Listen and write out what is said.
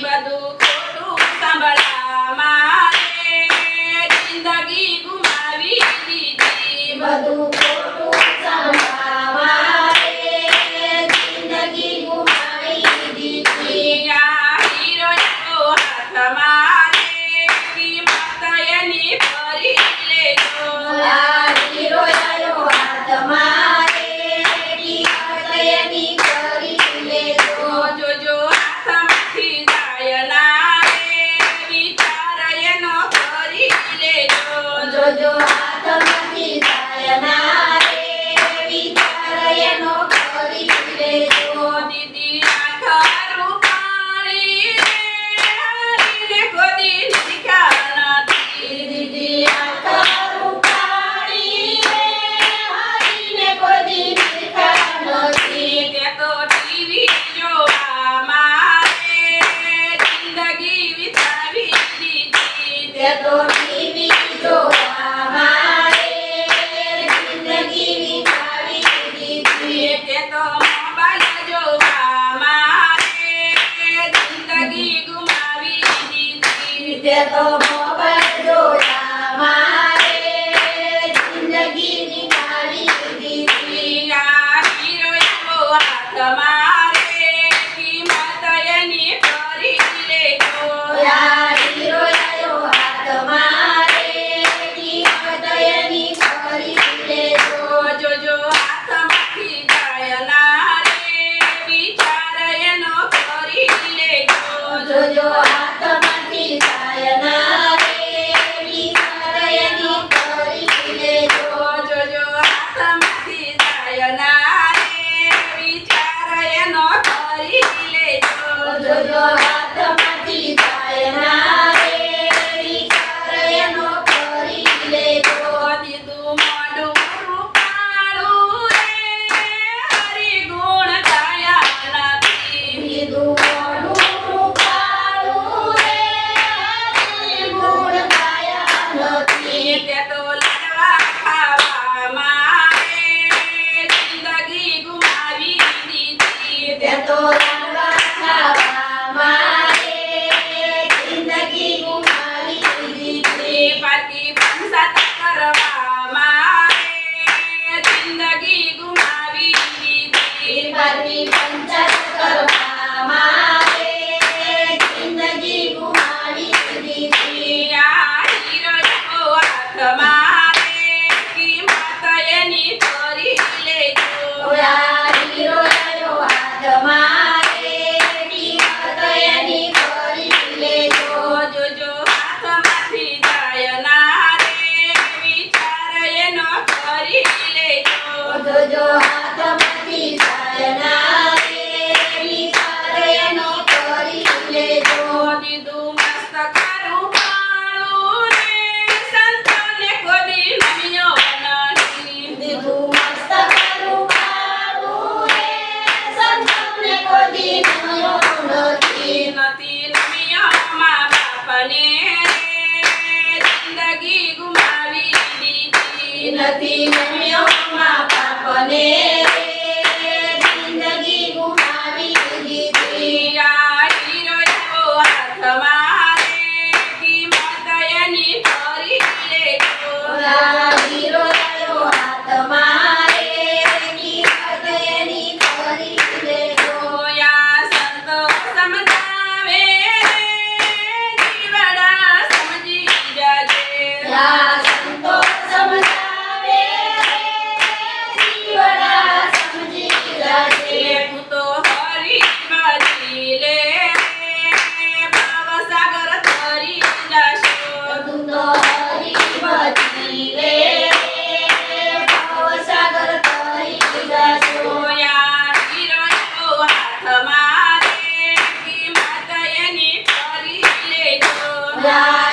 બધું ખોટું સાંભળવા મારે જિંદગી જિંદગી નિકાળી દીધી ના હીરો એવો હાથમાં કરી લેજો જો હાથ મતી સાયના નથી નિયમમાં પાપને. Yeah.